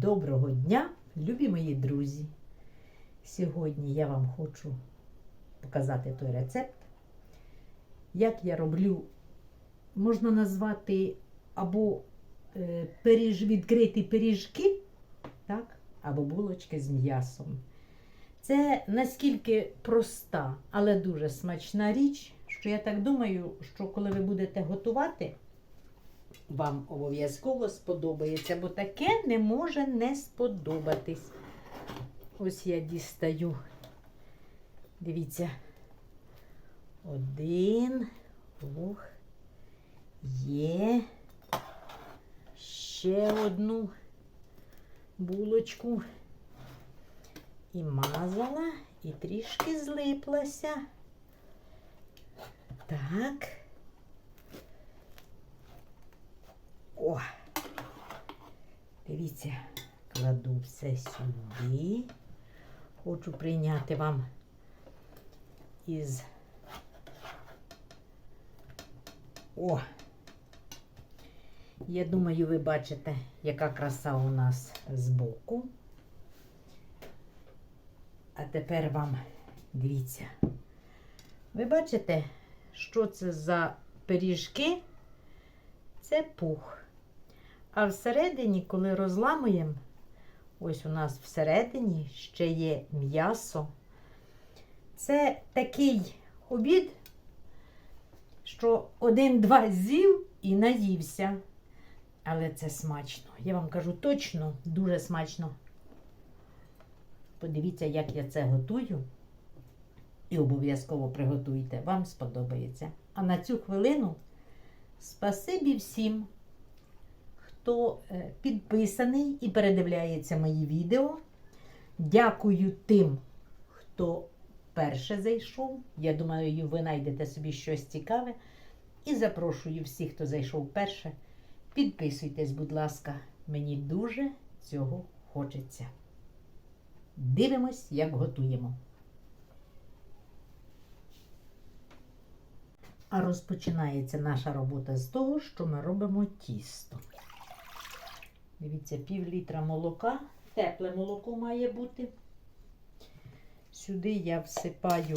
Доброго дня, любі мої друзі! Сьогодні я вам хочу показати той рецепт, як я роблю, можна назвати або е, пиріж, відкриті пиріжки, так, або булочки з м'ясом. Це наскільки проста, але дуже смачна річ, що я так думаю, що коли ви будете готувати, вам обов'язково сподобається, бо таке не може не сподобатись. Ось я дістаю. Дивіться. Один. Ох. Є. Ще одну булочку. І мазала, і трішки злиплася. Так. О! Дивіться, кладу все сюди. Хочу прийняти вам із. О! Я думаю, ви бачите, яка краса у нас збоку. А тепер вам дивіться. Ви бачите, що це за пиріжки? Це пух. А всередині, коли розламуємо, ось у нас всередині ще є м'ясо. Це такий обід, що один-два з'їв і наївся. Але це смачно. Я вам кажу точно, дуже смачно. Подивіться, як я це готую. І обов'язково приготуйте. Вам сподобається. А на цю хвилину спасибі всім, хто е, підписаний і передивляється мої відео. Дякую тим, хто перше зайшов. Я думаю, ви знайдете собі щось цікаве. І запрошую всіх, хто зайшов перше. Підписуйтесь, будь ласка, мені дуже цього хочеться. Дивимось, як готуємо. А розпочинається наша робота з того, що ми робимо тісто. Дивіться, пів літра молока, тепле молоко має бути. Сюди я всипаю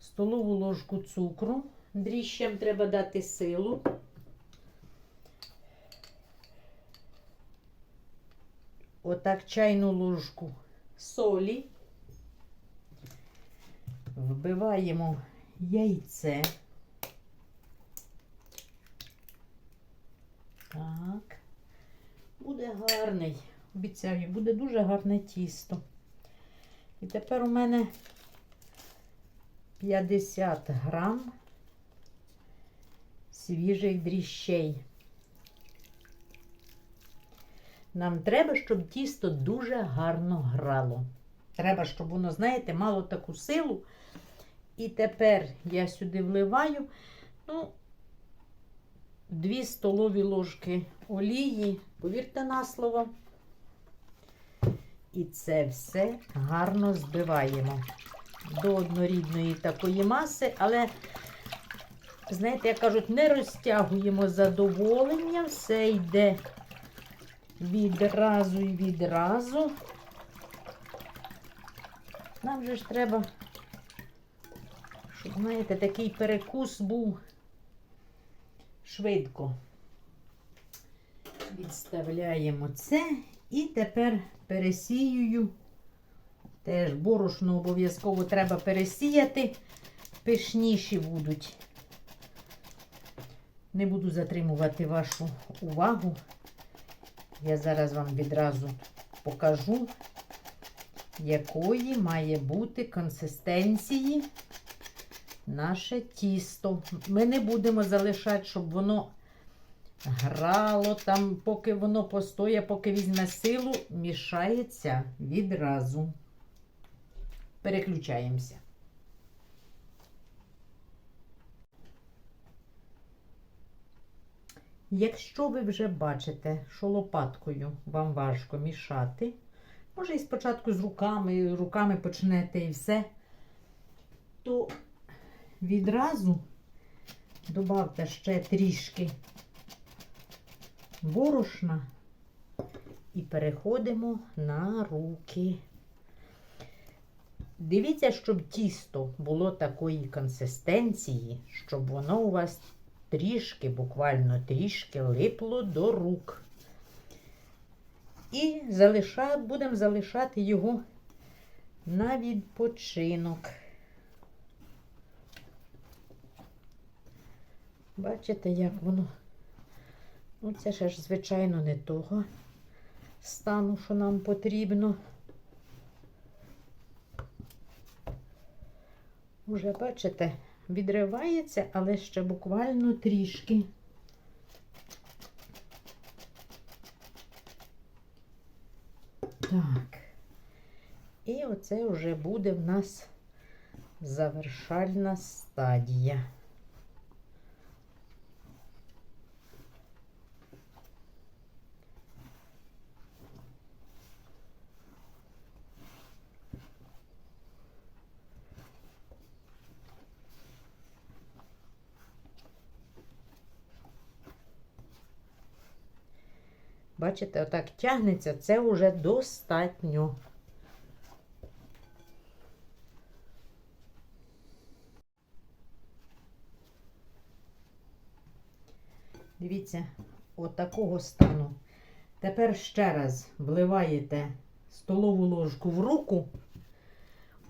столову ложку цукру. Дріщам треба дати силу. Отак чайну ложку солі. Вбиваємо яйце. Так. Буде гарний. Обіцяю, буде дуже гарне тісто. І тепер у мене 50 грам свіжих дріщей. Нам треба, щоб тісто дуже гарно грало. Треба, щоб воно, знаєте, мало таку силу. І тепер я сюди вливаю ну, 2 столові ложки олії, повірте на слово. І це все гарно збиваємо до однорідної такої маси, але, знаєте, як кажуть, не розтягуємо задоволення, все йде відразу і відразу. Нам же ж треба, щоб, знаєте, такий перекус був швидко. Відставляємо це і тепер пересіюю. Теж борошно обов'язково треба пересіяти, пишніші будуть. Не буду затримувати вашу увагу. Я зараз вам відразу покажу, якої має бути консистенції наше тісто. Ми не будемо залишати, щоб воно грало там, поки воно постоє, поки візьме силу, мішається відразу. Переключаємося. Якщо ви вже бачите, що лопаткою вам важко мішати, може і спочатку з руками, руками почнете і все, то відразу додавте ще трішки борошна І переходимо на руки. Дивіться, щоб тісто було такої консистенції, щоб воно у вас трішки, буквально трішки липло до рук. І будемо залишати його на відпочинок. Бачите, як воно? Ну, це ж, звичайно, не того стану, що нам потрібно. Уже, бачите, відривається, але ще буквально трішки. Так. І оце вже буде в нас завершальна стадія. Бачите, отак тягнеться, це вже достатньо. Дивіться, отакого стану. Тепер ще раз вливаєте столову ложку в руку,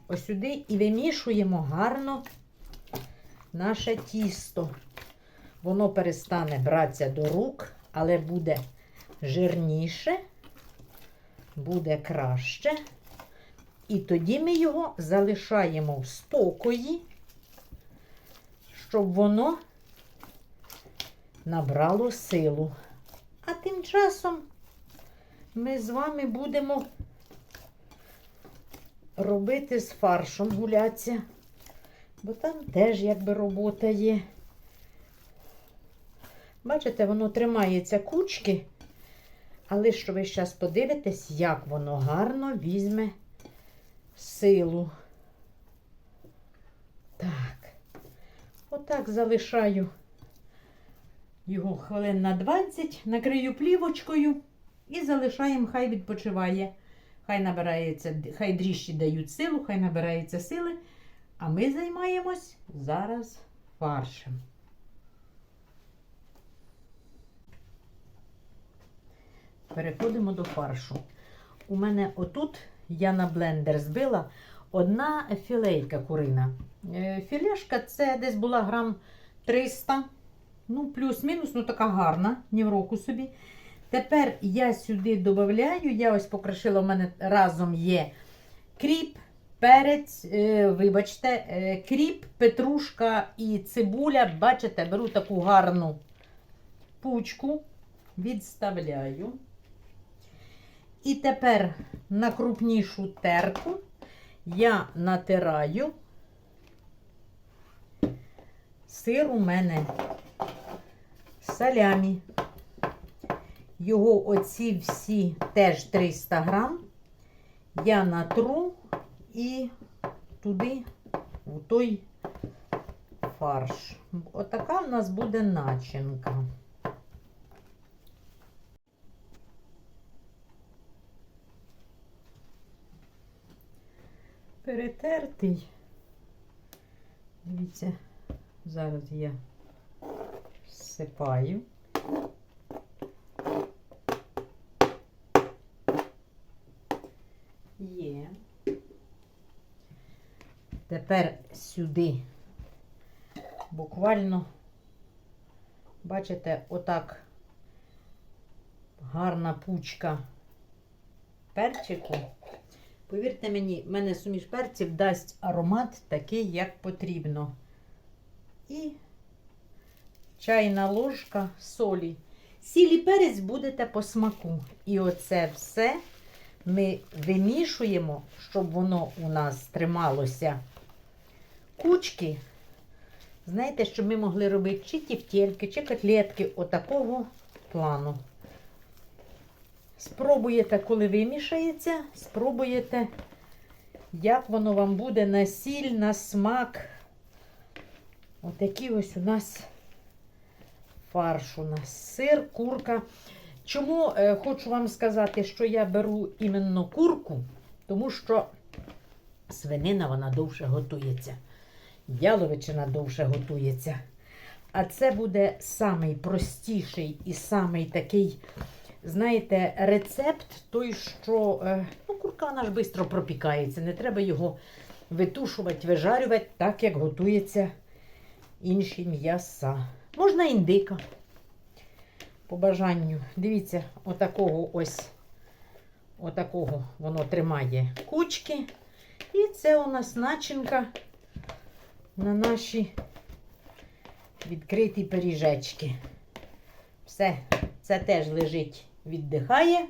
ось сюди і вимішуємо гарно наше тісто. Воно перестане братися до рук, але буде жирніше, буде краще. І тоді ми його залишаємо в спокої, щоб воно набрало силу. А тим часом ми з вами будемо робити з фаршем гулятися, бо там теж якби робота є. Бачите, воно тримається кучки, але що ви зараз подивитесь, як воно гарно візьме силу. Так, отак залишаю його хвилин на 20, накрию плівочкою і залишаємо, хай відпочиває. Хай набирається, хай дріжджі дають силу, хай набирається сили. А ми займаємось зараз фаршем. Переходимо до фаршу. У мене отут я на блендер збила одна філейка курина. Е, Філешка це десь була грам 300, ну, плюс-мінус, ну така гарна, ні в року собі. Тепер я сюди додаю, я ось покришила, у мене разом є кріп, перець, е, вибачте, е, кріп, петрушка і цибуля. Бачите, беру таку гарну пучку, відставляю. І тепер на крупнішу терку я натираю. Сир у мене салямі. Його оці всі теж 300 грам. Я натру і туди, в той фарш. Отака в нас буде начинка. Перетертий. Дивіться, зараз я всипаю. Є. Тепер сюди буквально, бачите, отак гарна пучка перчику. Повірте мені, в мене суміш перців дасть аромат такий, як потрібно. І чайна ложка солі. Сіль перець будете по смаку. І оце все ми вимішуємо, щоб воно у нас трималося кучки. Знаєте, щоб ми могли робити чи тівтєльки, чи котлетки отакого плану. Спробуєте, коли вимішається, спробуєте, як воно вам буде на сіль, на смак. Отакий ось у нас фарш у нас сир, курка. Чому е, хочу вам сказати, що я беру іменно курку, тому що свинина вона довше готується, яловичина довше готується. А це буде самий простіший і самий такий, знаєте, рецепт, той, що е, ну, курка вона швидко пропікається. Не треба його витушувати, вижарювати, так як готується інші м'яса. Можна індика. По бажанню. Дивіться, отакого ось, отакого воно тримає кучки. І це у нас начинка на наші відкриті пиріжечки. Все, це теж лежить, віддихає.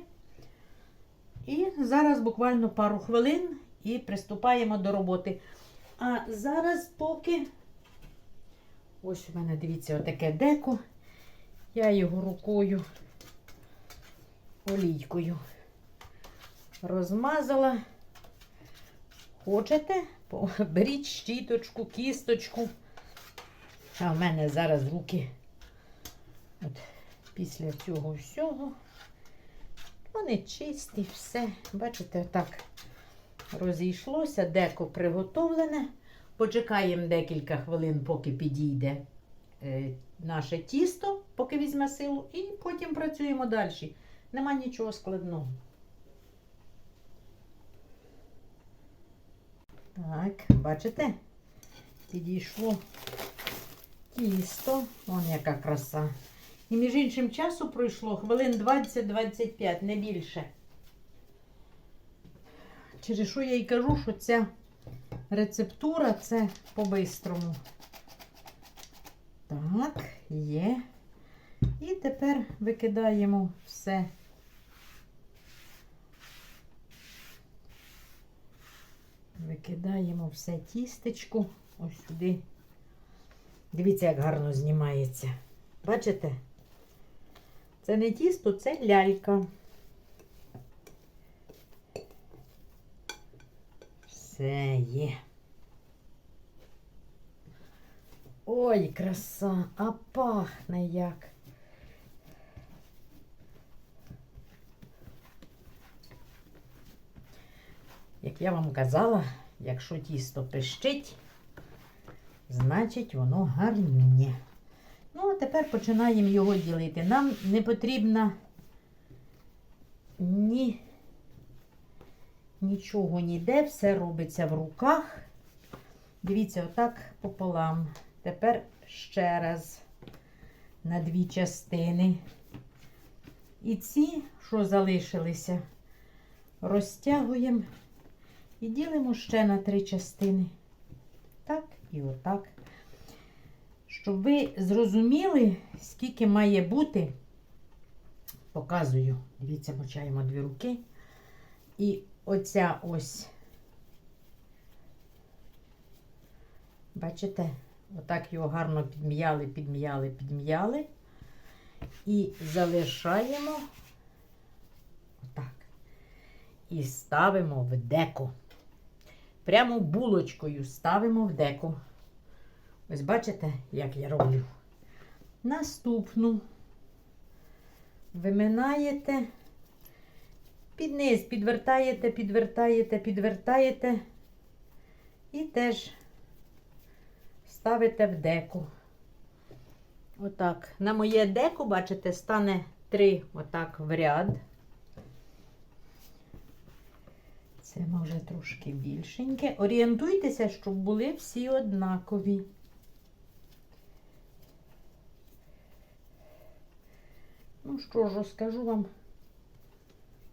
І зараз буквально пару хвилин і приступаємо до роботи. А зараз поки ось у мене, дивіться, отаке деко. Я його рукою, олійкою розмазала. Хочете? Беріть щіточку, кісточку. А в мене зараз руки от, після цього всього. Вони чисті, все. Бачите, отак розійшлося, деко приготовлене. Почекаємо декілька хвилин, поки підійде е, наше тісто, поки візьме силу, і потім працюємо далі. Нема нічого складного. Так, бачите? Підійшло тісто. Вон яка краса. І між іншим часу пройшло хвилин 20-25, не більше. Через що я й кажу, що ця рецептура це по-бистрому. Так, є. І тепер викидаємо все. Викидаємо все тістечко ось сюди. Дивіться, як гарно знімається. Бачите? Це не тісто, це лялька. Все є. Ой, краса, а пахне як. Як я вам казала, якщо тісто пищить, значить воно гарнюнє. Тепер починаємо його ділити. Нам не потрібно ні, нічого ніде, все робиться в руках. Дивіться, отак пополам. Тепер ще раз на дві частини. І ці, що залишилися, розтягуємо і ділимо ще на три частини. Так і отак. Щоб ви зрозуміли, скільки має бути, показую. Дивіться, мочаємо дві руки. І оця ось, бачите, отак його гарно підм'яли, підм'яли, підм'яли. І залишаємо отак. І ставимо в деко. Прямо булочкою ставимо в деко. Ось бачите, як я роблю. Наступну виминаєте, під низ підвертаєте, підвертаєте, підвертаєте і теж ставите в деку. Отак. На моє деко, бачите, стане три отак в ряд. Це може трошки більшеньке. Орієнтуйтеся, щоб були всі однакові. Ну що ж, розкажу вам.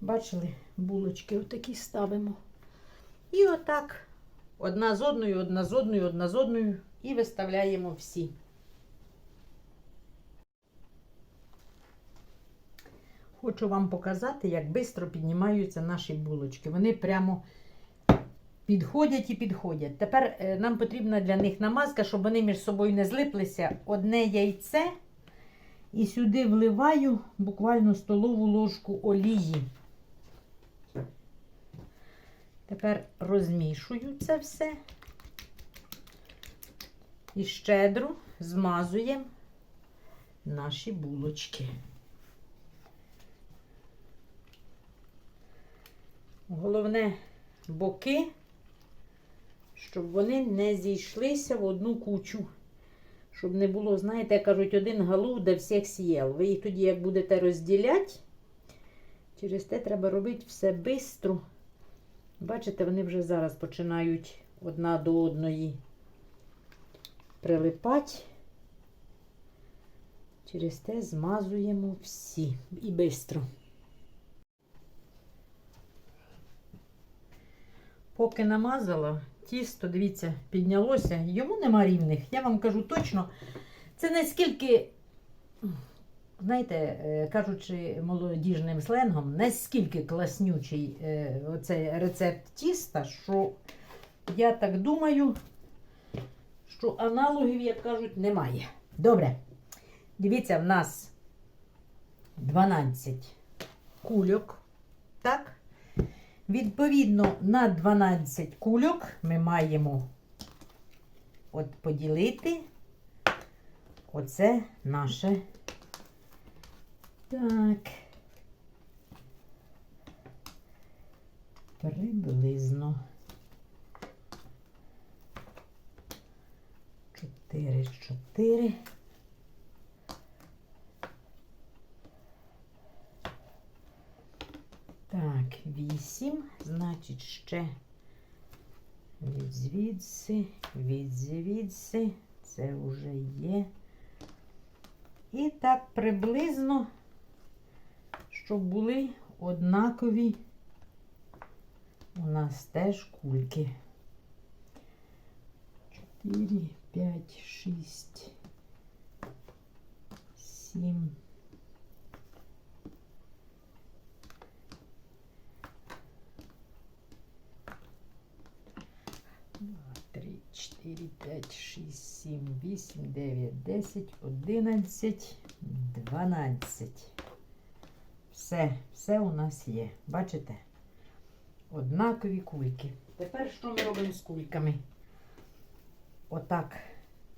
Бачили, булочки отакі ставимо. І отак одна з одною, одна з одною, одна з одною і виставляємо всі. Хочу вам показати, як швидко піднімаються наші булочки. Вони прямо підходять і підходять. Тепер е, нам потрібна для них намазка, щоб вони між собою не злиплися. Одне яйце і сюди вливаю буквально столову ложку олії. Тепер розмішую це все і щедро змазуємо наші булочки. Головне боки, щоб вони не зійшлися в одну кучу. Щоб не було, знаєте, кажуть, один галув, де всіх сіял. Ви їх тоді, як будете розділяти, через те треба робити все швидко. Бачите, вони вже зараз починають одна до одної прилипати. Через те змазуємо всі і швидко. Поки намазала, тісто, дивіться, піднялося. Йому нема рівних. Я вам кажу точно, це наскільки, знаєте, е, кажучи молодіжним сленгом, наскільки класнючий е, оцей рецепт тіста, що я так думаю, що аналогів, як кажуть, немає. Добре. Дивіться, в нас 12 кульок. Так? Відповідно, на 12 кульок ми маємо от поділити оце наше. Так. Приблизно. 4, 4. Так, 8, значить, ще від звідси, від звідси, це вже є. І так приблизно, щоб були однакові у нас теж кульки. 4, 5, 6, 7. Три, чотири, п'ять, шість, сім, вісім, дев'ять, десять, одинадцять, дванадцять. Все, все у нас є. Бачите? Однакові кульки. Тепер що ми робимо з кульками? Отак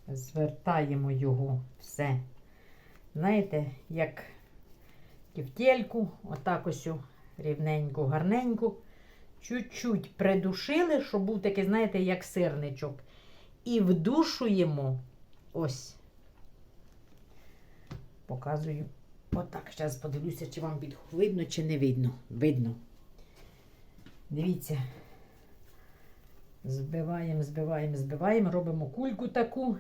звертаємо його все. Знаєте, як ківтєльку, отак ось о, рівненько, гарненько. Чуть-чуть придушили, щоб був такий, знаєте, як сирничок. І вдушуємо ось. Показую. Отак. Зараз подивлюся, чи вам видно, чи не видно. Видно. Дивіться. Збиваємо, збиваємо, збиваємо, робимо кульку таку.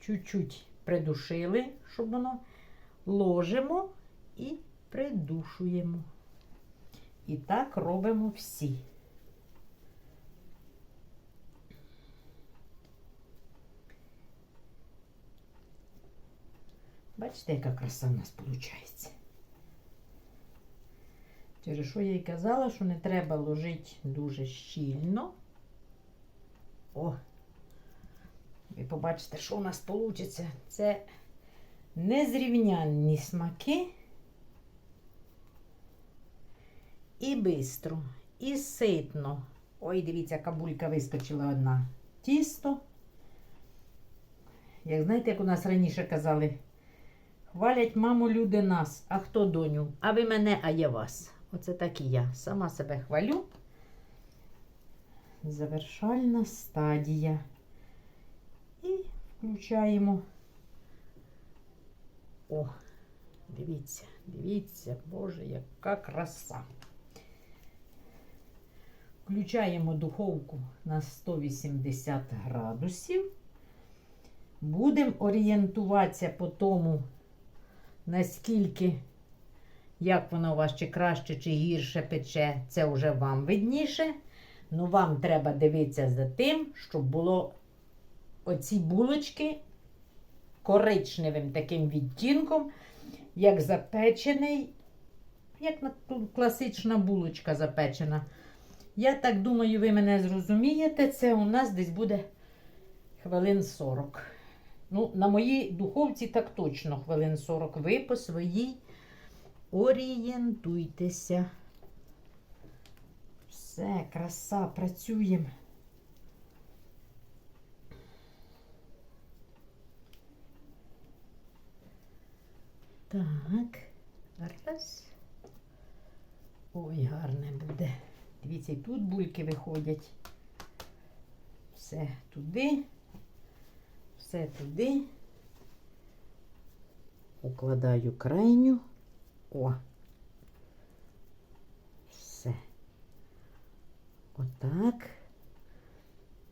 Чуть-чуть придушили, щоб воно ложимо і придушуємо. І так робимо всі. Бачите, яка краса в нас виходить. Через що я й казала, що не треба ложити дуже щільно. О! Ви побачите, що у нас вийде. Це незрівнянні смаки. І бистро, і ситно. Ой, дивіться, кабулька вискочила одна. Тісто. Як знаєте, як у нас раніше казали, хвалять маму люди нас, а хто доню? А ви мене, а я вас. Оце так і я. Сама себе хвалю. Завершальна стадія. І включаємо. О, дивіться, дивіться, Боже, яка краса. Включаємо духовку на 180 градусів. Будемо орієнтуватися по тому, наскільки, як воно у вас чи краще, чи гірше пече, це вже вам видніше. Ну, вам треба дивитися за тим, щоб було оці булочки коричневим таким відтінком, як запечений, як класична булочка запечена. Я так думаю, ви мене зрозумієте, це у нас десь буде хвилин 40. Ну, на моїй духовці так точно хвилин 40. Ви по своїй орієнтуйтеся. Все, краса, працюємо. Так, раз. Ой, гарне буде. Дивіться, і тут бульки виходять. Все туди, все туди. Укладаю крайню. О. Все. Отак.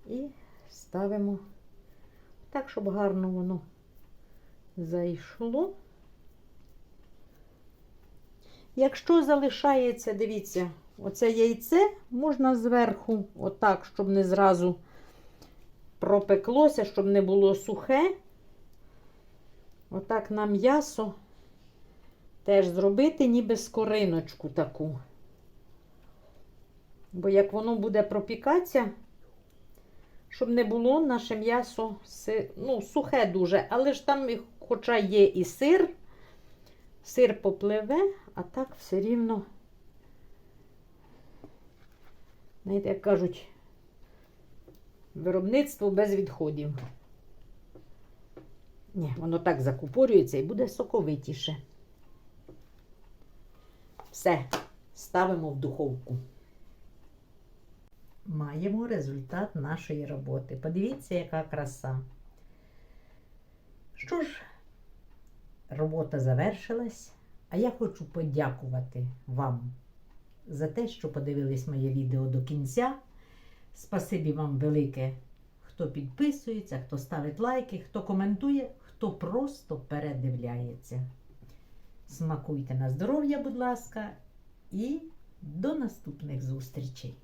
І ставимо так, щоб гарно воно зайшло. Якщо залишається, дивіться, оце яйце можна зверху, отак, щоб не зразу пропеклося, щоб не було сухе. Отак на м'ясо теж зробити, ніби скориночку таку. Бо як воно буде пропікатися, щоб не було наше м'ясо ну, сухе дуже, але ж там, хоча є і сир, сир попливе, а так все рівно, знаєте, як кажуть, виробництво без відходів. Ні, воно так закупорюється і буде соковитіше. Все, ставимо в духовку. Маємо результат нашої роботи. Подивіться, яка краса. Що ж, робота завершилась, а я хочу подякувати вам за те, що подивились моє відео до кінця. Спасибі вам велике, хто підписується, хто ставить лайки, хто коментує, хто просто передивляється. Смакуйте на здоров'я, будь ласка, і до наступних зустрічей!